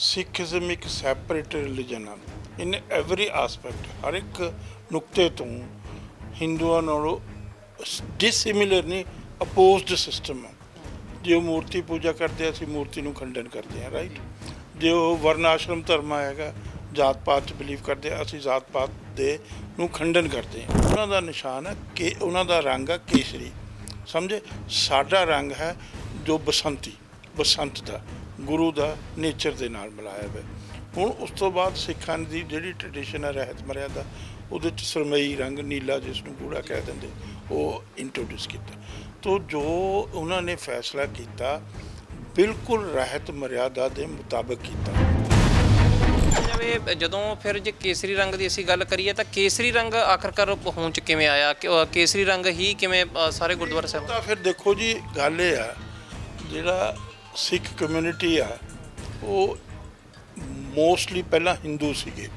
Sikhism ਇੱਕ separate religion ਆ। In every aspect ਹਰ ਇੱਕ ਨੁਕਤੇ ਤੋਂ ਹਿੰਦੂਆਂ ਨਾਲੋਂ ਡਿਸਿਮਿਲਰ ਨਹੀਂ ਅਪੋਜ਼ਡ ਸਿਸਟਮ ਆ। ਜੇ ਉਹ ਮੂਰਤੀ ਪੂਜਾ ਕਰਦੇ ਆ, ਅਸੀਂ ਮੂਰਤੀ ਨੂੰ ਖੰਡਨ ਕਰਦੇ ਆ ਰਾਈਟ ਜੇ ਉਹ ਵਰਨਾਸ਼ਰਮ ਧਰਮ ਹੈਗਾ, ਜਾਤ ਪਾਤ ਚ ਬਿਲੀਵ ਕਰਦੇ ਆ, ਅਸੀਂ ਜਾਤ ਪਾਤ ਦੇ ਨੂੰ ਖੰਡਨ ਕਰਦੇ ਆ। ਉਹਨਾਂ ਦਾ ਨਿਸ਼ਾਨ ਹੈ ਕਿ ਉਹਨਾਂ ਦਾ ਰੰਗ ਆ ਕੇਸਰੀ। ਸਮਝੇ? ਸਾਡਾ ਰੰਗ ਹੈ ਜੋ ਬਸੰਤੀ, ਬਸੰਤ ਦਾ। ਗੁਰੂ ਦਾ ਨੇਚਰ ਦੇ ਨਾਲ ਮਿਲਾਇਆ ਹੋਇਆ। ਹੁਣ ਉਸ ਤੋਂ ਬਾਅਦ ਸਿੱਖਾਂ ਦੀ ਜਿਹੜੀ ਟ੍ਰੈਡੀਸ਼ਨ ਹੈ ਰਹਿਤ ਮਰਿਆਦਾ ਉਹਦੇ ਚ ਸਰਮਈ ਰੰਗ ਨੀਲਾ ਜਿਸ ਨੂੰ ਗੂੜਾ ਕਹਿ ਦਿੰਦੇ ਉਹ ਇੰਟਰੋਡਿਊਸ ਕੀਤਾ। ਤੋ ਜੋ ਉਹਨਾਂ ਨੇ ਫੈਸਲਾ ਕੀਤਾ ਬਿਲਕੁਲ ਰਹਿਤ ਮਰਿਆਦਾ ਦੇ ਮੁਤਾਬਕ ਕੀਤਾ। ਜਾਵੇ ਜਦੋਂ ਫਿਰ ਜੇ ਕੇਸਰੀ ਰੰਗ ਦੀ ਅਸੀਂ ਗੱਲ ਕਰੀਏ ਤਾਂ ਕੇਸਰੀ ਰੰਗ ਆਖਰਕਾਰ ਹੋਂਦ ਚ ਕਿਵੇਂ ਆਇਆ? ਕੇਸਰੀ ਰੰਗ ਹੀ ਕਿਵੇਂ ਸਾਰੇ ਗੁਰਦੁਆਰਾ ਸਾਹਿਬ ਤਾਂ ਫਿਰ ਦੇਖੋ ਜੀ ਗੱਲ ਇਹ ਆ ਜਿਹੜਾ ਸਿੱਖ ਕਮਿਊਨਿਟੀ ਆ, ਉਹ ਮੋਸਟਲੀ ਪਹਿਲਾਂ ਹਿੰਦੂ ਸੀਗੇ।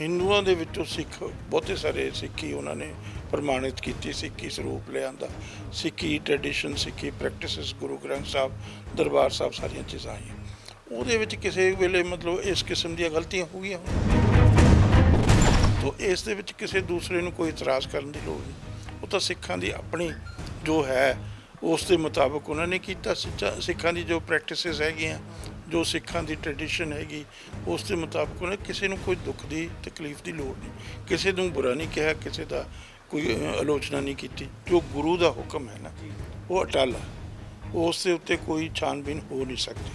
ਹਿੰਦੂਆਂ ਦੇ ਵਿੱਚੋਂ ਸਿੱਖ, ਬਹੁਤੇ ਸਾਰੇ ਸਿੱਖੀ ਉਹਨਾਂ ਨੇ ਪ੍ਰਮਾਣਿਤ ਕੀਤੀ, ਸਿੱਖੀ ਸਰੂਪ ਲਿਆਂਦਾ। ਸਿੱਖੀ ਟ੍ਰੈਡੀਸ਼ਨ ਸਿੱਖੀ ਪ੍ਰੈਕਟਿਸਿਸ ਗੁਰੂ ਗ੍ਰੰਥ ਸਾਹਿਬ, ਦਰਬਾਰ ਸਾਹਿਬ ਸਾਰੀਆਂ ਚੀਜ਼ਾਂ ਆਈਆਂ। ਉਹਦੇ ਵਿੱਚ ਕਿਸੇ ਵੇਲੇ ਮਤਲਬ ਇਸ ਕਿਸਮ ਦੀਆਂ ਗਲਤੀਆਂ ਹੋ ਗਈਆਂ ਤੋ ਇਸ ਦੇ ਵਿੱਚ ਕਿਸੇ ਦੂਸਰੇ ਨੂੰ ਕੋਈ ਇਤਰਾਜ਼ ਕਰਨ ਦੀ ਲੋੜ ਨਹੀਂ। ਉਹ ਤਾਂ ਸਿੱਖਾਂ ਦੀ ਆਪਣੀ ਜੋ ਹੈ ਉਸ ਦੇ ਮੁਤਾਬਕ ਉਹਨਾਂ ਨੇ ਕੀਤਾ। ਸਿੱਚਾ- ਸਿੱਖਾਂ ਦੀ ਜੋ ਪ੍ਰੈਕਟਿਸਿਸ ਹੈਗੀਆਂ, ਜੋ ਸਿੱਖਾਂ ਦੀ ਟ੍ਰੈਡੀਸ਼ਨ ਹੈਗੀ, ਉਸ ਦੇ ਮੁਤਾਬਕ ਉਹਨੇ ਕਿਸੇ ਨੂੰ ਕੋਈ ਦੁੱਖ ਦੀ ਤਕਲੀਫ ਦੀ ਲੋੜ ਨਹੀਂ। ਕਿਸੇ ਨੂੰ ਬੁਰਾ ਨਹੀਂ ਕਿਹਾ, ਕਿਸੇ ਦਾ ਕੋਈ ਆਲੋਚਨਾ ਨਹੀਂ ਕੀਤੀ। ਜੋ ਗੁਰੂ ਦਾ ਹੁਕਮ ਹੈ ਨਾ, ਉਹ ਅਟਲ ਹੈ। ਉਸ ਦੇ ਉੱਤੇ ਕੋਈ ਛਾਨਬੀਨ ਹੋ ਨਹੀਂ ਸਕਦੀ।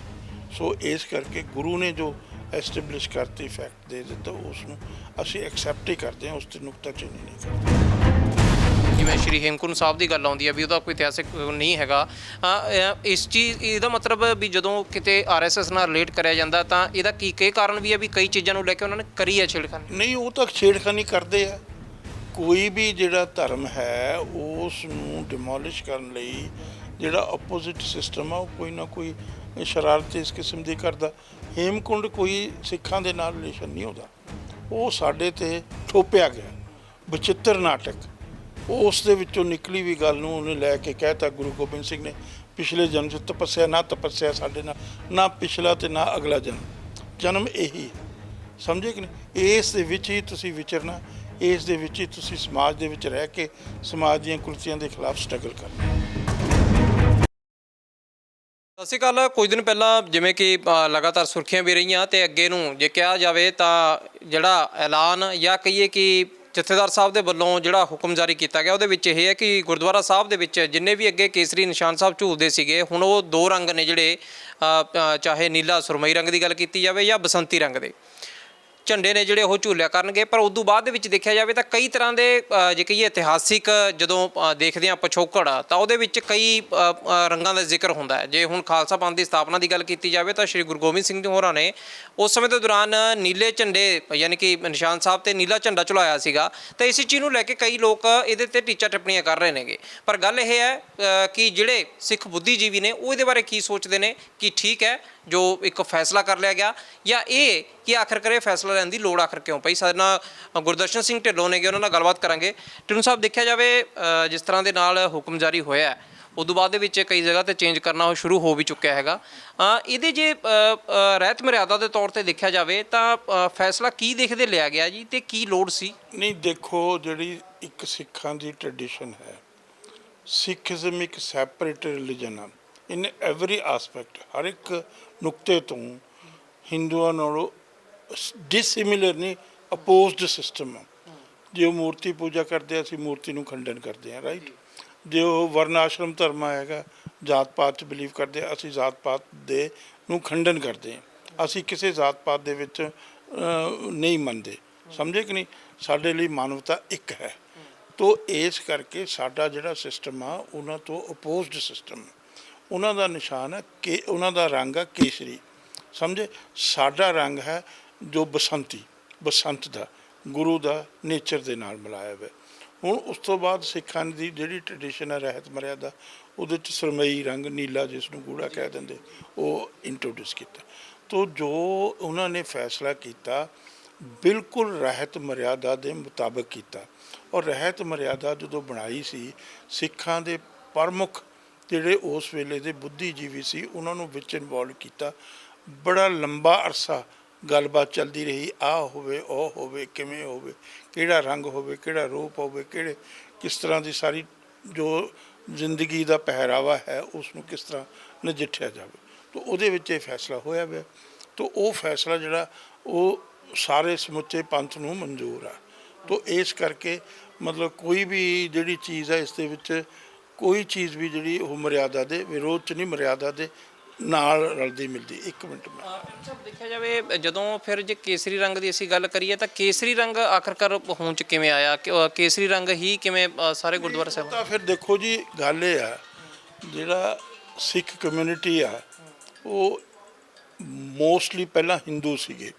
ਸੋ ਇਸ ਕਰਕੇ ਗੁਰੂ ਨੇ ਜੋ ਐਸਟੈਬਲਿਸ਼ ਕਰਤੀ ਫੈਕਟ ਦੇ ਦਿੱਤਾ, ਉਸ ਨੂੰ ਅਸੀਂ ਐਕਸੈਪਟ ਹੀ ਕਰਦੇ ਹਾਂ, ਉਸ ਤੇ ਨੁਕਤਾ ਨੁਕਤਾਚੀਨੀ ਨਹੀਂ ਕਰਦੇ। ਜਿਵੇਂ ਸ਼੍ਰੀ ਹੇਮਕੁੰਡ ਸਾਹਿਬ ਦੀ ਗੱਲ ਆਉਂਦੀ ਹੈ ਵੀ ਉਹਦਾ ਕੋਈ ਇਤਿਹਾਸਿਕ ਨਹੀਂ ਹੈਗਾ ਇਸ ਚੀਜ਼, ਇਹਦਾ ਮਤਲਬ ਵੀ ਜਦੋਂ ਕਿਤੇ ਆਰਐਸਐਸ ਨਾਲ ਰਿਲੇਟ ਕਰਿਆ ਜਾਂਦਾ ਤਾਂ ਇਹਦਾ ਕੀ ਕੀ ਕਾਰਨ ਵੀ ਹੈ ਵੀ ਕਈ ਚੀਜ਼ਾਂ ਨੂੰ ਲੈ ਕੇ ਉਹਨਾਂ ਨੇ ਕਰੀ ਹੈ ਛੇੜਖਾਨੀ? ਨਹੀਂ, ਉਹ ਤਾਂ ਛੇੜਖਾਨੀ ਕਰਦੇ ਆ। ਕੋਈ ਵੀ ਜਿਹੜਾ ਧਰਮ ਹੈ, ਉਸ ਨੂੰ ਡਿਮੋਲਿਸ਼ ਕਰਨ ਲਈ ਜਿਹੜਾ ਆਪੋਜ਼ਿਟ ਸਿਸਟਮ ਆ, ਉਹ ਕੋਈ ਨਾ ਕੋਈ ਸ਼ਰਾਰਤ ਇਸ ਕਿਸਮ ਦੀ ਕਰਦਾ। ਹੇਮਕੁੰਡ ਕੋਈ ਸਿੱਖਾਂ ਦੇ ਨਾਲ ਰਿਲੇਸ਼ਨ ਨਹੀਂ ਉਹਦਾ। ਉਹ ਸਾਡੇ ਤੇ ਥੋਪਿਆ ਗਿਆ। ਬਚਿੱਤਰ ਨਾਟਕ। ਉਸ ਦੇ ਵਿੱਚੋਂ ਨਿਕਲੀ ਵੀ ਗੱਲ ਨੂੰ ਉਹਨੇ ਲੈ ਕੇ ਕਹਿਤਾ ਗੁਰੂ ਗੋਬਿੰਦ ਸਿੰਘ ਨੇ, ਪਿਛਲੇ ਜਨਮ 'ਚ ਤਪੱਸਿਆ, ਨਾ ਤਪੱਸਿਆ ਸਾਡੇ ਨਾਲ, ਨਾ ਪਿਛਲਾ ਤੇ ਨਾ ਅਗਲਾ ਜਨਮ। ਜਨਮ ਇਹੀ ਸਮਝੇ ਕਿ ਨਹੀਂ? ਇਸ ਦੇ ਵਿੱਚ ਹੀ ਤੁਸੀਂ ਵਿਚਰਨਾ, ਇਸ ਦੇ ਵਿੱਚ ਹੀ ਤੁਸੀਂ ਸਮਾਜ ਦੇ ਵਿੱਚ ਰਹਿ ਕੇ ਸਮਾਜ ਦੀਆਂ ਕੁਰਸੀਆਂ ਦੇ ਖਿਲਾਫ ਸਟਰਗਲ ਕਰਨਾ। ਸਤਿ ਸ਼੍ਰੀ ਅਕਾਲ। ਕੁਝ ਦਿਨ ਪਹਿਲਾਂ ਜਿਵੇਂ ਕਿ ਲਗਾਤਾਰ ਸੁਰਖੀਆਂ ਵੀ ਰਹੀਆਂ ਤੇ ਅੱਗੇ ਨੂੰ ਜੇ ਕਿਹਾ ਜਾਵੇ ਤਾਂ ਜਿਹੜਾ ਐਲਾਨ ਜਾਂ ਕਹੀਏ ਕਿ ਜਥੇਦਾਰ ਸਾਹਿਬ ਦੇ ਵੱਲੋਂ ਜਿਹੜਾ ਹੁਕਮ ਜਾਰੀ ਕੀਤਾ ਗਿਆ, ਉਹਦੇ ਵਿੱਚ ਇਹ ਹੈ ਕਿ ਗੁਰਦੁਆਰਾ ਸਾਹਿਬ ਦੇ ਵਿੱਚ ਜਿੰਨੇ ਵੀ ਅੱਗੇ ਕੇਸਰੀ ਨਿਸ਼ਾਨ ਸਾਹਿਬ ਝੂਲਦੇ ਸੀਗੇ, ਹੁਣ ਉਹ ਦੋ ਰੰਗ ਨੇ ਜਿਹੜੇ ਚਾਹੇ ਨੀਲਾ ਸੁਰਮਈ ਰੰਗ ਦੀ ਗੱਲ ਕੀਤੀ ਜਾਵੇ ਜਾਂ ਬਸੰਤੀ ਰੰਗ ਦੇ। ਝੰਡੇ ਨੇ ਜਿਹੜੇ ਉਹ ਝੂਲਿਆ ਕਰਨਗੇ, ਪਰ ਉਦੋਂ ਬਾਅਦ ਦੇ ਵਿੱਚ ਦੇਖਿਆ ਜਾਵੇ ਤਾਂ ਕਈ ਤਰ੍ਹਾਂ ਦੇ ਜੇ ਕਹੀਏ ਇਤਿਹਾਸਿਕ ਜਦੋਂ ਦੇਖਦੇ ਹਾਂ ਪਿਛੋਕੜ ਤਾਂ ਉਹਦੇ ਵਿੱਚ ਕਈ ਰੰਗਾਂ ਦਾ ਜ਼ਿਕਰ ਹੁੰਦਾ ਹੈ। ਜੇ ਹੁਣ ਖਾਲਸਾ ਪੰਥ ਦੀ ਸਥਾਪਨਾ ਦੀ ਗੱਲ ਕੀਤੀ ਜਾਵੇ ਤਾਂ ਸ੍ਰੀ ਗੁਰੂ ਗੋਬਿੰਦ ਸਿੰਘ ਜੀ ਹੋਰਾਂ ਨੇ ਉਸ ਸਮੇਂ ਦੇ ਦੌਰਾਨ ਨੀਲੇ ਝੰਡੇ, ਯਾਨੀ ਕਿ ਨਿਸ਼ਾਨ ਸਾਹਿਬ ਤੇ ਨੀਲਾ ਝੰਡਾ ਚਲਾਇਆ ਸੀਗਾ। ਤਾਂ ਇਸੇ ਚੀਜ਼ ਨੂੰ ਲੈ ਕੇ ਕਈ ਲੋਕ ਇਹਦੇ ਤੇ ਟੀਚਾ ਟਿੱਪਣੀਆਂ ਕਰ ਰਹੇ ਨੇਗੇ। ਪਰ ਗੱਲ ਇਹ ਹੈ ਕਿ ਜਿਹੜੇ ਸਿੱਖ ਬੁੱਧੀਜੀਵੀ ਨੇ ਉਹ ਇਹਦੇ ਬਾਰੇ ਕੀ ਸੋਚਦੇ ਨੇ, ਕਿ ਠੀਕ ਹੈ ਜੋ ਇੱਕ ਫੈਸਲਾ ਕਰ ਲਿਆ ਗਿਆ, ਜਾਂ ਇਹ ਕਿ ਆਖਰ ਕਰੇ ਫੈਸਲਾ ਲੈਣ ਦੀ ਲੋੜ ਆਖਰ ਕਿਉਂ ਪਈ? ਸਾਡੇ ਨਾਲ ਗੁਰਦਰਸ਼ਨ ਸਿੰਘ ਢਿੱਲੋਂ ਨੇਗੇ, ਉਹਨਾਂ ਨਾਲ ਗੱਲਬਾਤ ਕਰਾਂਗੇ। ਢਿੱਲੋਂ ਸਾਹਿਬ, ਦੇਖਿਆ ਜਾਵੇ ਜਿਸ ਤਰ੍ਹਾਂ ਦੇ ਨਾਲ ਹੁਕਮ ਜਾਰੀ ਹੋਇਆ ਹੈ, ਉਦੋਂ ਬਾਅਦ ਦੇ ਵਿੱਚ ਕਈ ਜਗ੍ਹਾ ਤੇ ਚੇਂਜ ਕਰਨਾ ਉਹ ਸ਼ੁਰੂ ਹੋ ਵੀ ਚੁੱਕਿਆ ਹੈਗਾ। ਇਹਦੇ ਜੇ ਰਹਿਤ ਮਰਿਆਦਾ ਦੇ ਤੌਰ ਤੇ ਦੇਖਿਆ ਜਾਵੇ ਤਾਂ ਫੈਸਲਾ ਕੀ ਦੇਖਦੇ ਲਿਆ ਗਿਆ ਜੀ ਤੇ ਕੀ ਲੋੜ ਸੀ? ਨਹੀਂ, ਦੇਖੋ, ਜਿਹੜੀ ਇੱਕ ਸਿੱਖਾਂ ਦੀ ਟ੍ਰੈਡੀਸ਼ਨ ਹੈ ਸਿੱਖੀਜ਼ਮ ਇੱਕ ਸੈਪਰੇਟ ਰਿਲੀਜਨ ਆ। ਇਨ ਐਵਰੀ ਐਸਪੈਕਟ ਹਰ ਇੱਕ ਨੁਕਤੇ ਤੋਂ ਹਿੰਦੂਆਂ ਨਾਲੋਂ ਡਿਸਿਮਿਲਰ ਨਹੀਂ ਅਪੋਜ਼ਡ ਸਿਸਟਮ ਆ। ਜੇ ਉਹ ਮੂਰਤੀ ਪੂਜਾ ਕਰਦੇ ਆ, ਅਸੀਂ ਮੂਰਤੀ ਨੂੰ ਖੰਡਨ ਕਰਦੇ ਆ ਰਾਈਟ ਜੇ ਉਹ ਵਰਨਾਸ਼ਰਮ ਧਰਮ ਹੈਗਾ, ਜਾਤ ਪਾਤ ਚ ਬਿਲੀਵ ਕਰਦੇ ਆ, ਅਸੀਂ ਜਾਤ ਪਾਤ ਦੇ ਨੂੰ ਖੰਡਨ ਕਰਦੇ ਆ। ਅਸੀਂ ਕਿਸੇ ਜਾਤ ਪਾਤ ਦੇ ਵਿੱਚ ਨਹੀਂ ਮੰਨਦੇ। ਸਮਝੇ ਕਿ ਨਹੀਂ? ਸਾਡੇ ਲਈ ਮਾਨਵਤਾ ਇੱਕ ਹੈ। ਤੋ ਇਸ ਕਰਕੇ ਸਾਡਾ ਜਿਹੜਾ ਸਿਸਟਮ ਆ, ਉਹਨਾਂ ਤੋਂ ਅਪੋਜ਼ਡ ਸਿਸਟਮ ਉਹਨਾਂ ਦਾ ਨਿਸ਼ਾਨ ਹੈ ਕਿ ਉਹਨਾਂ ਦਾ ਰੰਗ ਆ ਕੇਸਰੀ। ਸਮਝੇ? ਸਾਡਾ ਰੰਗ ਹੈ ਜੋ ਬਸੰਤੀ, ਬਸੰਤ ਦਾ, ਗੁਰੂ ਦਾ ਨੇਚਰ ਦੇ ਨਾਲ ਮਿਲਾਇਆ ਹੋਇਆ। ਹੁਣ ਉਸ ਤੋਂ ਬਾਅਦ ਸਿੱਖਾਂ ਦੀ ਜਿਹੜੀ ਟ੍ਰੈਡੀਸ਼ਨ ਹੈ, ਰਹਿਤ ਮਰਿਆਦਾ ਉਹਦੇ ਚ ਸਰਮਈ ਰੰਗ ਨੀਲਾ ਜਿਸ ਨੂੰ ਗੂੜਾ ਕਹਿ ਦਿੰਦੇ, ਉਹ ਇੰਟਰੋਡਿਊਸ ਕੀਤਾ। ਤੋ ਜੋ ਉਹਨਾਂ ਨੇ ਫੈਸਲਾ ਕੀਤਾ, ਬਿਲਕੁਲ ਰਹਿਤ ਮਰਿਆਦਾ ਦੇ ਮੁਤਾਬਕ ਕੀਤਾ। ਔਰ ਰਹਿਤ ਮਰਿਆਦਾ ਜਦੋਂ ਬਣਾਈ ਸੀ, ਸਿੱਖਾਂ ਦੇ ਪ੍ਰਮੁੱਖ ਜਿਹੜੇ ਉਸ ਵੇਲੇ ਦੇ ਬੁੱਧੀਜੀਵੀ ਸੀ, ਉਹਨਾਂ ਨੂੰ ਵਿੱਚ ਇਨਵੋਲਵ ਕੀਤਾ। ਬੜਾ ਲੰਬਾ ਅਰਸਾ ਗੱਲਬਾਤ ਚੱਲਦੀ ਰਹੀ ਆ ਹੋਵੇ, ਉਹ ਹੋਵੇ, ਕਿਵੇਂ ਹੋਵੇ, ਕਿਹੜਾ ਰੰਗ ਹੋਵੇ, ਕਿਹੜਾ ਰੂਪ ਹੋਵੇ, ਕਿਹੜੇ, ਕਿਸ ਤਰ੍ਹਾਂ ਦੀ ਸਾਰੀ ਜੋ ਜ਼ਿੰਦਗੀ ਦਾ ਪਹਿਰਾਵਾ ਹੈ ਉਸ ਨੂੰ ਕਿਸ ਤਰ੍ਹਾਂ ਨਜਿੱਠਿਆ ਜਾਵੇ। ਤਾਂ ਉਹਦੇ ਵਿੱਚ ਇਹ ਫੈਸਲਾ ਹੋਇਆ ਹੋਇਆ ਤਾਂ ਉਹ ਫੈਸਲਾ ਜਿਹੜਾ, ਉਹ ਸਾਰੇ ਸਮੁੱਚੇ ਪੰਥ ਨੂੰ ਮਨਜ਼ੂਰ ਆ। ਤਾਂ ਇਸ ਕਰਕੇ ਮਤਲਬ ਕੋਈ ਵੀ ਜਿਹੜੀ ਚੀਜ਼ ਹੈ ਇਸ ਦੇ ਵਿੱਚ ਕੋਈ ਚੀਜ਼ ਵੀ ਜਿਹੜੀ ਉਹ ਮਰਿਆਦਾ ਦੇ ਵਿਰੋਧ ਚ ਨਹੀਂ ਮਰਿਆਦਾ ਦੇ ਨਾਲ ਰਲਦੀ ਮਿਲਦੀ। ਇੱਕ ਮਿੰਟ ਮੈਂ। ਅੱਛਾ ਦੇਖਿਆ ਜਾਵੇ ਜਦੋਂ ਫਿਰ ਜੇ ਕੇਸਰੀ ਰੰਗ ਦੀ ਅਸੀਂ ਗੱਲ ਕਰੀਏ ਤਾਂ ਕੇਸਰੀ ਰੰਗ ਆਖਰਕਾਰ ਹੋਂਦ ਚ ਕਿਵੇਂ ਆਇਆ? ਕਿ- ਅ, ਕੇਸਰੀ ਰੰਗ ਹੀ ਕਿਵੇਂ ਅ, ਸਾਰੇ ਗੁਰਦੁਆਰਾ ਸਾਹਿਬ ਤਾਂ ਫਿਰ ਦੇਖੋ ਜੀ ਗੱਲ ਇਹ ਆ ਜਿਹੜਾ ਸਿੱਖ ਕਮਿਊਨਿਟੀ ਆ ਉਹ ਮੋਸਟਲੀ ਪਹਿਲਾਂ ਹਿੰਦੂ ਸੀਗੇ।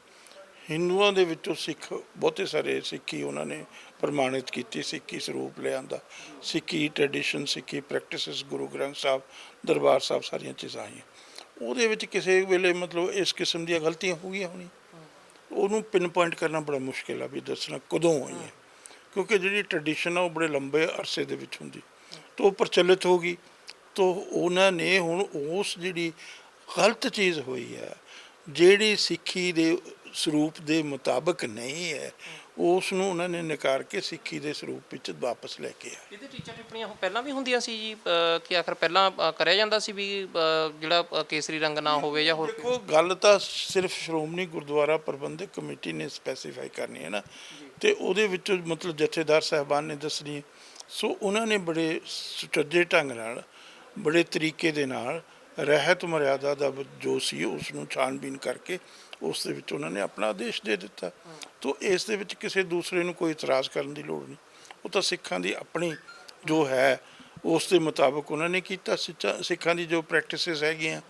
ਹਿੰਦੂਆਂ ਦੇ ਵਿੱਚੋਂ ਸਿੱਖ ਬਹੁਤੇ ਸਾਰੇ ਸਿੱਖੀ ਉਹਨਾਂ ਨੇ ਪ੍ਰਮਾਣਿਤ ਕੀਤੀ ਸਿੱਖੀ ਸਰੂਪ ਲਿਆਂਦਾ। ਸਿੱਖੀ ਟ੍ਰੈਡੀਸ਼ਨ ਸਿੱਖੀ ਪ੍ਰੈਕਟਿਸਿਸ ਗੁਰੂ ਗ੍ਰੰਥ ਸਾਹਿਬ, ਦਰਬਾਰ ਸਾਹਿਬ ਸਾਰੀਆਂ ਚੀਜ਼ਾਂ ਆਈਆਂ। ਉਹਦੇ ਵਿੱਚ ਕਿਸੇ ਵੇਲੇ ਮਤਲਬ ਇਸ ਕਿਸਮ ਦੀਆਂ ਗਲਤੀਆਂ ਹੋ ਗਈਆਂ ਹੋਣੀ ਉਹਨੂੰ ਪਿਨ ਪੁਆਇੰਟ ਕਰਨਾ ਬੜਾ ਮੁਸ਼ਕਿਲ ਆ ਵੀ ਦੱਸਣਾ ਕਦੋਂ ਹੋਈਆਂ ਕਿਉਂਕਿ ਜਿਹੜੀ ਟ੍ਰੈਡੀਸ਼ਨ ਆ ਉਹ ਬੜੇ ਲੰਬੇ ਅਰਸੇ ਦੇ ਵਿੱਚ ਹੁੰਦੀ। ਤਾਂ ਉਹ ਪ੍ਰਚਲਿਤ ਹੋ ਗਈ। ਤਾਂ ਉਹਨਾਂ ਨੇ ਹੁਣ ਉਸ ਜਿਹੜੀ ਗਲਤ ਚੀਜ਼ ਹੋਈ ਹੈ, ਜਿਹੜੀ ਸਿੱਖੀ ਦੇ ਸਰੂਪ ਦੇ ਮੁਤਾਬਕ ਨਹੀਂ ਹੈ ਉਸ ਨੂੰ ਉਹਨਾਂ ਨੇ ਨਕਾਰ ਕੇ ਸਿੱਖੀ ਦੇ ਸਰੂਪ ਵਿੱਚ ਵਾਪਸ ਲੈ ਕੇ ਆਏ। ਇਹਦੇ ਟੀਚਰ ਟਿੱਪਣੀਆਂ ਹੁਣ ਪਹਿਲਾਂ ਵੀ ਹੁੰਦੀਆਂ ਸੀ ਜੀ? ਕਿ ਆਖਰ ਪਹਿਲਾਂ ਕਰਿਆ ਜਾਂਦਾ ਸੀ ਵੀ ਜਿਹੜਾ ਕੇਸਰੀ ਰੰਗ ਨਾ ਹੋਵੇ ਜਾਂ ਹੋਰ ਦੇਖੋ ਗੱਲ ਤਾਂ ਸਿਰਫ ਸ਼੍ਰੋਮਣੀ ਗੁਰਦੁਆਰਾ ਪ੍ਰਬੰਧਕ ਕਮੇਟੀ ਨੇ ਸਪੈਸੀਫਾਈ ਕਰਨੀ ਹੈ ਨਾ। ਤੇ ਉਹਦੇ ਵਿੱਚੋਂ ਮਤਲਬ ਜਥੇਦਾਰ ਸਾਹਿਬਾਨ ਨੇ ਦੱਸਣੀ ਹੈ। ਸੋ ਉਹਨਾਂ ਨੇ ਬੜੇ ਸੁਚੱਜੇ ਢੰਗ ਨਾਲ ਬੜੇ ਤਰੀਕੇ ਦੇ ਨਾਲ ਰਹਿਤ ਮਰਿਆਦਾ ਦਾ ਜੋ ਸੀ ਉਸ ਨੂੰ ਛਾਣਬੀਨ ਕਰਕੇ ਉਸ ਦੇ ਵਿੱਚ ਉਹਨਾਂ ਨੇ ਆਪਣਾ ਆਦੇਸ਼ ਦੇ ਦਿੱਤਾ। ਤੋਂ ਇਸ ਦੇ ਵਿੱਚ ਕਿਸੇ ਦੂਸਰੇ ਨੂੰ ਕੋਈ ਇਤਰਾਜ਼ ਕਰਨ ਦੀ ਲੋੜ ਨਹੀਂ। ਉਹ ਤਾਂ ਸਿੱਖਾਂ ਦੀ ਆਪਣੀ ਜੋ ਹੈ, ਉਸ ਦੇ ਮੁਤਾਬਕ ਉਹਨਾਂ ਨੇ ਕੀਤਾ। ਸਿੱਚਾ- ਸਿੱਖਾਂ ਦੀ ਜੋ ਪ੍ਰੈਕਟਿਸਿਸ ਹੈਗੀਆਂ,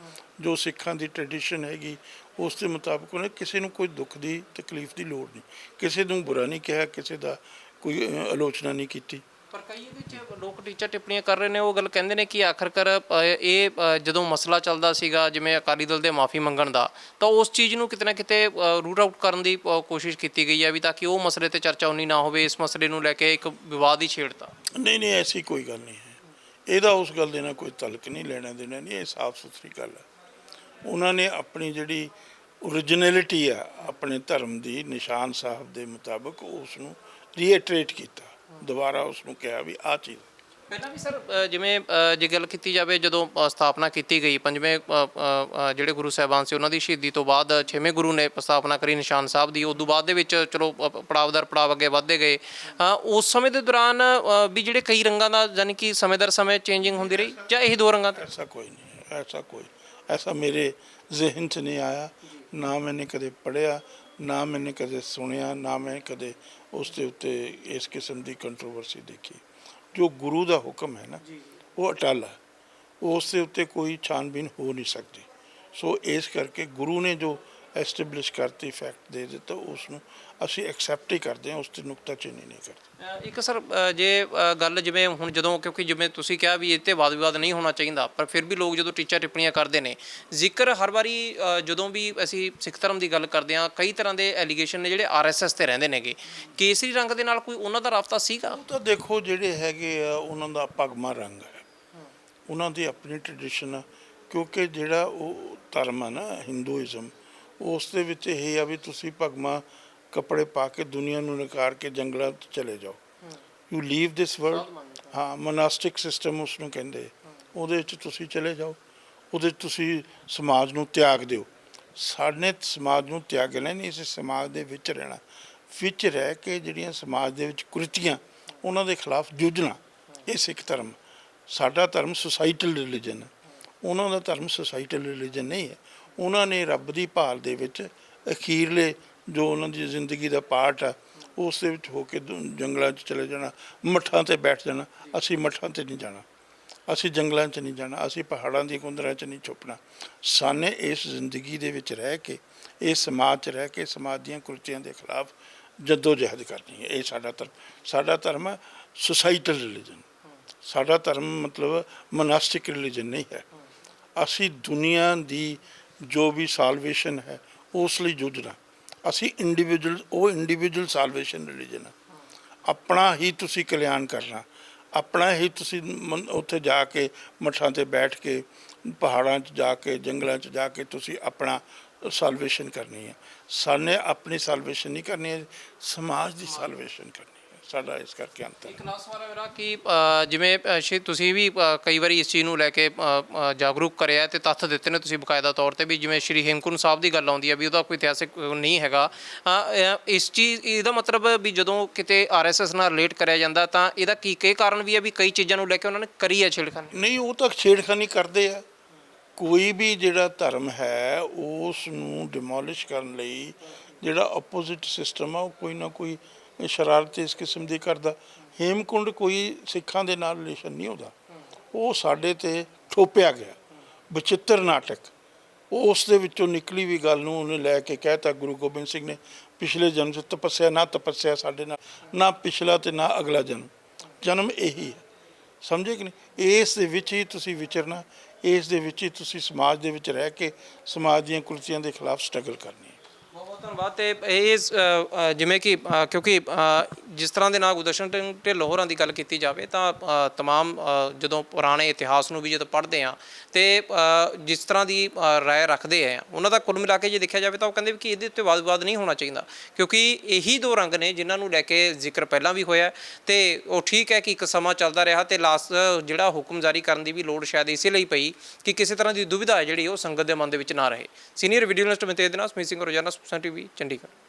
ਜੋ ਸਿੱਖਾਂ ਦੀ ਟ੍ਰੈਡੀਸ਼ਨ ਹੈਗੀ, ਉਸ ਦੇ ਮੁਤਾਬਕ ਉਹਨੇ ਕਿਸੇ ਨੂੰ ਕੋਈ ਦੁੱਖ ਦੀ ਤਕਲੀਫ ਦੀ ਲੋੜ ਨਹੀਂ। ਕਿਸੇ ਨੂੰ ਬੁਰਾ ਨਹੀਂ ਕਿਹਾ, ਕਿਸੇ ਦਾ ਕੋਈ ਆਲੋਚਨਾ ਨਹੀਂ ਕੀਤੀ। ਪਰ ਕਈ ਇਹਦੇ ਵਿੱਚ ਲੋਕ ਟੀਚਰ ਟਿੱਪਣੀਆਂ ਕਰ ਰਹੇ ਨੇ ਉਹ ਗੱਲ ਕਹਿੰਦੇ ਨੇ ਕਿ ਆਖਰਕਾਰ ਅ, ਇਹ ਅ, ਜਦੋਂ ਮਸਲਾ ਚੱਲਦਾ ਸੀਗਾ ਜਿਵੇਂ ਅਕਾਲੀ ਦਲ ਦੇ ਮਾਫੀ ਮੰਗਣ ਦਾ ਤਾਂ ਉਸ ਚੀਜ਼ ਨੂੰ ਕਿਤੇ ਨਾ ਕਿਤੇ ਰੂਟ ਆਊਟ ਕਰਨ ਦੀ ਅ, ਕੋਸ਼ਿਸ਼ ਕੀਤੀ ਗਈ ਹੈ ਵੀ ਤਾਂ ਕਿ ਉਹ ਮਸਲੇ ਤੇ ਚਰਚਾ ਉਨੀ ਨਾ ਹੋਵੇ ਇਸ ਮਸਲੇ ਨੂੰ ਲੈ ਕੇ ਇੱਕ ਵਿਵਾਦ ਹੀ ਛੇੜਤਾ। ਨਹੀਂ ਨਹੀਂ ਐਸੀ ਕੋਈ ਗੱਲ ਨਹੀਂ ਹੈ। ਇਹਦਾ ਉਸ ਗੱਲ ਦੇ ਨਾਲ ਕੋਈ ਤਲਕ ਨਹੀਂ ਲੈਣਾ ਦੇਣਾ ਨਹੀਂ ਇਹ ਸਾਫ਼ ਸੁਥਰੀ ਗੱਲ ਹੈ। ਉਹਨਾਂ ਨੇ ਆਪਣੀ ਜਿਹੜੀ ਓਰੀਜਨੈਲਿਟੀ ਆ ਆਪਣੇ ਧਰਮ ਦੀ ਨਿਸ਼ਾਨ ਸਾਹਿਬ ਦੇ ਮੁਤਾਬਕ ਉਸ ਨੂੰ ਰੀਇਟਰੇਟ ਕੀਤਾ। ਦੁਬਾਰਾ ਉਸ ਨੂੰ ਕਿਹਾ ਵੀ ਆ ਚੀਜ਼। ਪਹਿਲਾਂ ਵੀ ਸਰ ਜਿਵੇਂ ਜੇ ਗੱਲ ਕੀਤੀ ਜਾਵੇ ਜਦੋਂ ਸਥਾਪਨਾ ਕੀਤੀ ਗਈ ਪੰਜਵੇਂ ਜਿਹੜੇ ਗੁਰੂ ਸਾਹਿਬਾਨ ਸੀ ਉਹਨਾਂ ਦੀ ਸ਼ਹੀਦੀ ਤੋਂ ਬਾਅਦ ਛੇਵੇਂ ਗੁਰੂ ਨੇ ਸਥਾਪਨਾ ਕਰੀ ਨਿਸ਼ਾਨ ਸਾਹਿਬ ਦੀ। ਉਸ ਤੋਂ ਬਾਅਦ ਦੇ ਵਿੱਚ ਚਲੋ ਅ, ਪੜਾਵ ਦਰ ਪੜਾਵ ਅੱਗੇ ਵਧਦੇ ਗਏ। ਉਸ ਸਮੇਂ ਦੇ ਦੌਰਾਨ ਵੀ ਜਿਹੜੇ ਕਈ ਰੰਗਾਂ ਦਾ ਯਾਨੀ ਕਿ ਸਮੇਂ ਦਰ ਸਮੇਂ ਚੇਂਜਿੰਗ ਹੁੰਦੀ ਰਹੀ ਜਾਂ ਇਹ ਦੋ ਰੰਗਾਂ ਦਾ ऐसा कोई नहीं है, ऐसा कोई ऐसा मेरे जहन से नहीं आया ना मैंने कभी ਨਾ ਮੈंने ਕਦੇ ਸੁਣਿਆ ਨਾ ਮੈਂ ਕਦੇ ਉਸ ਦੇ ਉੱਤੇ ਇਸ ਕਿਸਮ ਦੀ ਕੰਟਰੋਵਰਸੀ ਦੇਖੀ। ਜੋ ਗੁਰੂ ਦਾ ਹੁਕਮ ਹੈ ਨਾ ਉਹ ਅਟਲ ਹੈ। ਉਸ ਦੇ ਉੱਤੇ ਕੋਈ ਛਾਨਬੀਨ ਹੋ ਨਹੀਂ ਸਕਦੀ। ਸੋ ਇਸ ਕਰਕੇ ਗੁਰੂ ਨੇ ਜੋ ਐਸਟੈਬਲਿਸ਼ ਕਰਤੀ ਫੈਕਟ ਦੇ ਦਿੱਤਾ ਉਸ ਨੂੰ ਅਸੀਂ ਐਕਸੈਪਟ ਹੀ ਕਰਦੇ ਹਾਂ ਉਸ ਤੇ ਨੁਕਤਾਚੀਨੀ ਨਹੀਂ ਕਰਦੇ। ਇੱਕ ਸਰ ਜੇ ਗੱਲ ਜਿਵੇਂ ਹੁਣ ਜਦੋਂ ਕਿਉਂਕਿ ਜਿਵੇਂ ਤੁਸੀਂ ਕਿਹਾ ਵੀ ਇਹ ਤੇ ਵਾਦ ਵਿਵਾਦ ਨਹੀਂ ਹੋਣਾ ਚਾਹੀਦਾ ਪਰ ਫਿਰ ਵੀ ਲੋਕ ਜਦੋਂ ਟੀਚਾ ਟਿੱਪਣੀਆਂ ਕਰਦੇ ਨੇ ਜ਼ਿਕਰ ਹਰ ਵਾਰੀ ਜਦੋਂ ਵੀ ਅਸੀਂ ਸਿੱਖ ਧਰਮ ਦੀ ਗੱਲ ਕਰਦੇ ਹਾਂ ਕਈ ਤਰ੍ਹਾਂ ਦੇ ਐਲੀਗੇਸ਼ਨ ਨੇ ਜਿਹੜੇ ਆਰਐਸਐਸ ਤੇ ਰਹਿੰਦੇ ਨੇਗੇ। ਕੇਸਰੀ ਰੰਗ ਦੇ ਨਾਲ ਕੋਈ ਉਹਨਾਂ ਦਾ ਰਾਬਤਾ ਸੀਗਾ? ਉਹ ਤਾਂ ਦੇਖੋ ਜਿਹੜੇ ਹੈਗੇ ਆ ਉਹਨਾਂ ਦਾ ਭਗਮਾ ਰੰਗ ਹੈ। ਉਹਨਾਂ ਦੀ ਆਪਣੀ ਟ੍ਰੈਡੀਸ਼ਨ ਆ ਕਿਉਂਕਿ ਜਿਹੜਾ ਉਹ ਧਰਮ ਆ ਨਾ ਹਿੰਦੂਇਜ਼ਮ ਉਸ ਦੇ ਵਿੱਚ ਇਹ ਆ ਵੀ ਤੁਸੀਂ ਭਗਮਾ ਕੱਪੜੇ ਪਾ ਕੇ ਦੁਨੀਆ ਨੂੰ ਨਕਾਰ ਕੇ ਜੰਗਲਾਂ 'ਚ ਚਲੇ ਜਾਓ। ਯੂ ਲੀਵ ਦਿਸ ਵਰਲਡ ਹਾਂ। ਮੋਨਾਸਟਿਕ ਸਿਸਟਮ ਉਸ ਨੂੰ ਕਹਿੰਦੇ। ਉਹਦੇ ਵਿੱਚ ਤੁਸੀਂ ਚਲੇ ਜਾਓ। ਉਹਦੇ ਤੁਸੀਂ ਸਮਾਜ ਨੂੰ ਤਿਆਗ ਦਿਓ। ਸਾਡੇ ਸਮਾਜ ਨੂੰ ਤਿਆਗਣਾ ਨਹੀਂ ਇਸ ਸਮਾਜ ਦੇ ਵਿੱਚ ਰਹਿਣਾ। ਵਿੱਚ ਰਹਿ ਕੇ ਜਿਹੜੀਆਂ ਸਮਾਜ ਦੇ ਵਿੱਚ ਕੁਰੀਤੀਆਂ ਉਹਨਾਂ ਦੇ ਖਿਲਾਫ ਜੂਝਣਾ ਇਹ ਸਿੱਖ ਧਰਮ। ਸਾਡਾ ਧਰਮ ਸੁਸਾਈਟਲ ਰਿਲੀਜਨ ਹੈ। ਉਹਨਾਂ ਦਾ ਧਰਮ ਸੁਸਾਈਟਲ ਰਿਲੀਜਨ ਨਹੀਂ ਹੈ। ਉਹਨਾਂ ਨੇ ਰੱਬ ਦੀ ਭਾਲ ਦੇ ਵਿੱਚ ਅਖੀਰਲੇ ਜੋ ਉਹਨਾਂ ਦੀ ਜ਼ਿੰਦਗੀ ਦਾ ਪਾਰਟ ਆ, ਉਸ ਦੇ ਵਿੱਚ ਹੋ ਕੇ ਦੁ- ਜੰਗਲਾਂ 'ਚ ਚਲੇ ਜਾਣਾ, ਮੱਠਾਂ ਤੇ ਬੈਠ ਜਾਣਾ, ਅਸੀਂ ਮੱਠਾਂ ਤੇ ਨਹੀਂ ਜਾਣਾ, ਅਸੀਂ ਜੰਗਲਾਂ 'ਚ ਨਹੀਂ ਜਾਣਾ, ਅਸੀਂ ਪਹਾੜਾਂ ਦੀ ਕੁੰਦਰਾਂ 'ਚ ਨਹੀਂ ਛੁਪਣਾ। ਸਾਨੇ ਇਸ ਜ਼ਿੰਦਗੀ ਦੇ ਵਿੱਚ ਰਹਿ ਕੇ ਇਸ ਸਮਾਜ 'ਚ ਰਹਿ ਕੇ, ਸਮਾਜ ਦੀਆਂ ਕੁਰਤੀਆਂ ਦੇ ਖਿਲਾਫ ਜੱਦੋ ਜਹਿਦ ਕਰਨੀ ਹੈ। ਇਹ ਸਾਡਾ ਧਰਮ ਸਾਡਾ ਧਰਮ ਹੈ ਸੁਸਾਈਟਲ ਰਿਲੀਜਨ। ਸਾਡਾ ਧਰਮ ਮਤਲਬ ਮੋਨਾਸਟਿਕ ਰਿਲੀਜਨ ਨਹੀਂ ਹੈ। ਅਸੀਂ ਦੁਨੀਆ ਦੀ ਜੋ ਵੀ ਸਾਲਵੇਸ਼ਨ ਹੈ, ਉਸ ਲਈ ਜੂਝਣਾ ਅਸੀਂ ਇੰਡੀਵਿਜੂਅਲ ਉਹ ਇੰਡੀਵਿਜੂਅਲ ਸਾਲਵੇਸ਼ਨ ਰਿਲੀਜਨ ਹੈ। ਆਪਣਾ ਹੀ ਤੁਸੀਂ ਕਲਿਆਣ ਕਰਨਾ। ਆਪਣਾ ਹੀ ਤੁਸੀਂ ਉੱਥੇ ਜਾ ਕੇ ਮੱਠਾਂ ਤੇ ਬੈਠ ਕੇ, ਪਹਾੜਾਂ 'ਚ ਜਾ ਕੇ, ਜੰਗਲਾਂ 'ਚ ਜਾ ਕੇ ਤੁਸੀਂ ਆਪਣਾ ਸਾਲਵੇਸ਼ਨ ਕਰਨੀ ਹੈ। ਸਾਨੇ ਆਪਣੀ ਸਾਲਵੇਸ਼ਨ ਨਹੀਂ ਕਰਨੀ ਹੈ, ਸਮਾਜ ਦੀ ਸਾਲਵੇਸ਼ਨ ਕਰਨੀ ਸਾਡਾ ਇਸ ਕਰਕੇ ਅੰਤਰ ਇੱਕ ਲਾਸਟ ਸਵਾਲ ਹੈ ਮੇਰਾ ਕਿ ਅ, ਜਿਵੇਂ ਅ, ਤੁਸੀਂ ਵੀ ਅ, ਕਈ ਵਾਰੀ ਇਸ ਚੀਜ਼ ਨੂੰ ਲੈ ਕੇ ਅ, ਅ, ਜਾਗਰੂਕ ਕਰਿਆ ਤੇ ਤੱਥ ਦਿੱਤੇ ਨੇ ਤੁਸੀਂ ਬਕਾਇਦਾ ਤੌਰ ਤੇ ਵੀ ਜਿਵੇਂ ਸ਼੍ਰੀ ਹੇਮਕੁੰਟ ਸਾਹਿਬ ਦੀ ਗੱਲ ਆਉਂਦੀ ਹੈ ਵੀ ਉਹਦਾ ਕੋਈ ਇਤਿਹਾਸਿਕ ਨਹੀਂ ਹੈਗਾ। ਅ, ਇਸ ਚੀਜ਼ ਇਹਦਾ ਮਤਲਬ ਵੀ ਜਦੋਂ ਕਿਤੇ ਆਰਐਸਐਸ ਨਾਲ ਰਿਲੇਟ ਕਰਿਆ ਜਾਂਦਾ ਤਾਂ ਇਹਦਾ ਕੀ ਕੀ ਕਾਰਨ ਵੀ ਹੈ ਵੀ ਕਈ ਚੀਜ਼ਾਂ ਨੂੰ ਲੈ ਕੇ ਉਹਨਾਂ ਨੇ ਕਰੀ ਹੈ ਛੇੜਖਾਨੀ? ਨਹੀਂ ਉਹ ਤਾਂ ਛੇੜਖਾਨੀ ਕਰਦੇ ਆ। ਕੋਈ ਵੀ ਜਿਹੜਾ ਧਰਮ ਹੈ ਉਸ ਨੂੰ ਡਿਮੋਲਿਸ਼ ਕਰਨ ਲਈ ਜਿਹੜਾ ਆਪੋਜ਼ਿਟ ਸਿਸਟਮ ਆ ਉਹ ਕੋਈ ਨਾ ਕੋਈ ਸ਼ਰਾਰਤ ਇਸ ਕਿਸਮ ਦੀ ਕਰਦਾ। ਹੇਮਕੁੰਡ ਕੋਈ ਸਿੱਖਾਂ ਦੇ ਨਾਲ ਰਿਲੇਸ਼ਨ ਨਹੀਂ ਉਹਦਾ। ਉਹ ਸਾਡੇ ਤੇ ਠੋਪਿਆ ਗਿਆ। ਬਚਿੱਤਰ ਨਾਟਕ। ਉਹ ਉਸ ਦੇ ਵਿੱਚੋਂ ਨਿਕਲੀ ਵੀ ਗੱਲ ਨੂੰ ਉਹਨੇ ਲੈ ਕੇ ਕਹਿਤਾ ਗੁਰੂ ਗੋਬਿੰਦ ਸਿੰਘ ਨੇ, ਪਿਛਲੇ ਜਨਮ 'ਚ ਤਪੱਸਿਆ, ਨਾ ਤਪੱਸਿਆ ਸਾਡੇ ਨਾਲ, ਨਾ ਪਿਛਲਾ ਤੇ ਨਾ ਅਗਲਾ ਜਨਮ। ਜਨਮ ਇਹੀ ਹੈ। ਸਮਝੇ ਕਿ ਨਹੀਂ? ਇਸ ਦੇ ਵਿੱਚ ਹੀ ਤੁਸੀਂ ਵਿਚਰਨਾ, ਇਸ ਦੇ ਵਿੱਚ ਹੀ ਤੁਸੀਂ ਸਮਾਜ ਦੇ ਵਿੱਚ ਰਹਿ ਕੇ ਸਮਾਜ ਦੀਆਂ ਕੁਰਸੀਆਂ ਦੇ ਖਿਲਾਫ ਸਟਰਗਲ ਕਰਨੀ ਬਹੁਤ ਧੰਨਵਾਦ ਤੇ ਇਹ ਅ, ਅ, ਜਿਵੇਂ ਕਿ ਅ, ਕਿਉਂਕਿ ਅ, ਜਿਸ ਤਰ੍ਹਾਂ ਦੇ ਨਾਲ ਗੁਰਦਰਸ਼ਨ ਸਿੰਘ ਢਿੱਲੋਂ ਹੋਰਾਂ ਦੀ ਗੱਲ ਕੀਤੀ ਜਾਵੇ ਤਾਂ ਅ, ਤਮਾਮ ਅ, ਜਦੋਂ ਪੁਰਾਣੇ ਇਤਿਹਾਸ ਨੂੰ ਵੀ ਜਦੋਂ ਪੜ੍ਹਦੇ ਆ ਤੇ ਅ, ਜਿਸ ਤਰ੍ਹਾਂ ਦੀ ਅ, ਰਾਏ ਰੱਖਦੇ ਆ ਉਹਨਾਂ ਦਾ ਕੁੱਲ ਮਿਲਾ ਕੇ ਜੇ ਦੇਖਿਆ ਜਾਵੇ ਤਾਂ ਉਹ ਕਹਿੰਦੇ ਵੀ ਕਿ ਇਹਦੇ ਉੱਤੇ ਵਾਦ-ਵਿਵਾਦ ਨਹੀਂ ਹੋਣਾ ਚਾਹੀਦਾ ਕਿਉਂਕਿ ਇਹੀ ਦੋ ਰੰਗ ਨੇ ਜਿਨ੍ਹਾਂ ਨੂੰ ਲੈ ਕੇ ਜ਼ਿਕਰ ਪਹਿਲਾਂ ਵੀ ਹੋਇਆ ਤੇ ਉਹ ਠੀਕ ਹੈ ਕਿ ਇੱਕ ਸਮਾਂ ਚੱਲਦਾ ਰਿਹਾ ਤੇ ਲਾਸਟ ਜਿਹੜਾ ਹੁਕਮ ਜਾਰੀ ਕਰਨ ਦੀ ਵੀ ਲੋੜ ਸ਼ਾਇਦ ਇਸੇ ਲਈ ਪਈ ਕਿ ਕਿਸੇ ਤਰ੍ਹਾਂ ਦੀ ਦੁਵਿਧਾ ਹੈ ਜਿਹੜੀ ਉਹ ਸੰਗਤ ਦੇ ਮਨ ਦੇ ਵਿੱਚ ਨਾ ਰਹੇ। ਸੀਨੀਅਰ ਵੀਡੀਓ ਜਰਨਲਿਸਟ ਮਨਤੇਜ ਦੇ ਨਾਲ ਸਮੀਤ ਸਿੰਘ ਰੋਜ਼ਾਨਾ ਸੁਪਸਨ ਟੀਵੀ ਚੰਡੀਗੜ੍ਹ।